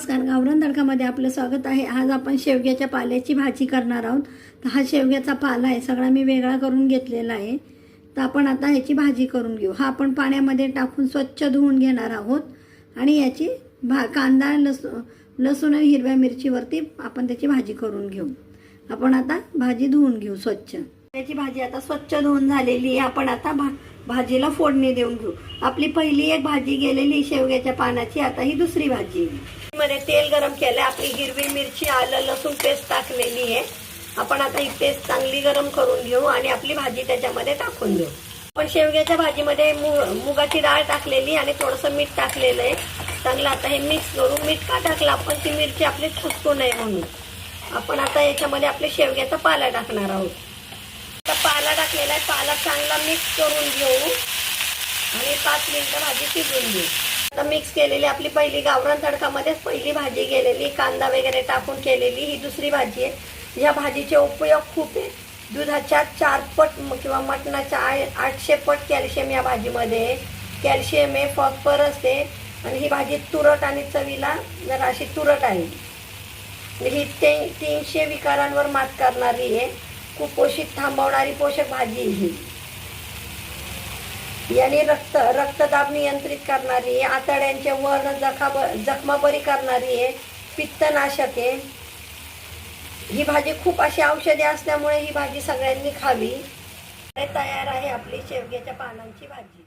नमस्कार गावरान तडकामध्ये आपलं स्वागत आहे. आज आपण शेवग्याच्या पाल्याची भाजी करणार आहोत. तर हा शेवग्याचा पाला आहे सगळा मी वेगळा करून घेतलेला आहे. तर आपण आता ह्याची भाजी करून घेऊ. हा आपण पाण्यामध्ये टाकून स्वच्छ धुवून घेणार आहोत. आणि याची भा कांदा लसू लसूण आणि हिरव्या मिरचीवरती आपण त्याची भाजी करून घेऊ. आपण आता भाजी धुवून घेऊ स्वच्छ. त्याची भाजी आता स्वच्छ धुवून झालेली आहे. आपण आता भा भाजीला फोडणी देऊन घेऊ. आपली पहिली एक भाजी गेलेली शेवग्याच्या पानाची. आता ही दुसरी भाजी मध्ये तेल गरम केलं आपली हिरवी मिरची आलं लसूण पेस्ट टाकलेली आहे. आपण आता ही पेस्ट चांगली गरम करून घेऊ आणि आपली भाजी त्याच्यामध्ये टाकून देऊ. पण शेवग्याच्या भाजीमध्ये मुगाची डाळ टाकलेली आणि थोडंसं मीठ टाकलेलं आहे. चांगलं आता हे मिक्स करू मीठ का टाकलं? आपण ती मिरची आपली ठसकू नये म्हणून. आपण आता याच्यामध्ये आपले शेवग्याचा पाला टाकणार आहोत. पाला टाकलेला आहे पाला चांगला मिक्स करून घेऊ. आणि पाच मिनटं भाजी शिजवून घेऊ. आता मिक्स केलेली आपली पहिली गावरान तडकामध्येच पहिली भाजी गेलेली कांदा वगैरे टाकून केलेली ही दुसरी भाजी आहे. या भाजीचे उपयोग खूप आहे दुधाच्या चार पट किंवा मटणाच्या आय आठशे पट कॅल्शियम या भाजीमध्ये कॅल्शियम आहे फॉस्फरस आहे. आणि ही भाजी तुरट आणि चवीला जरा अशी तुरट आहे. ही ते तीनशे विकारांवर मात करणारी आहे. कुपोषित थांबवणारी पोषक भाजी ही. याने रक्त रक्तदाब नियंत्रित करणारी आहे आतड्यांचे वर्ण जखा जखमा बरी करणारी आहे पित्तनाशक आहे ही भाजी खूप अशी औषधी असल्यामुळे ही भाजी सगळ्यांनी खावी. तयार आहे आपली शेवग्याच्या पानांची भाजी.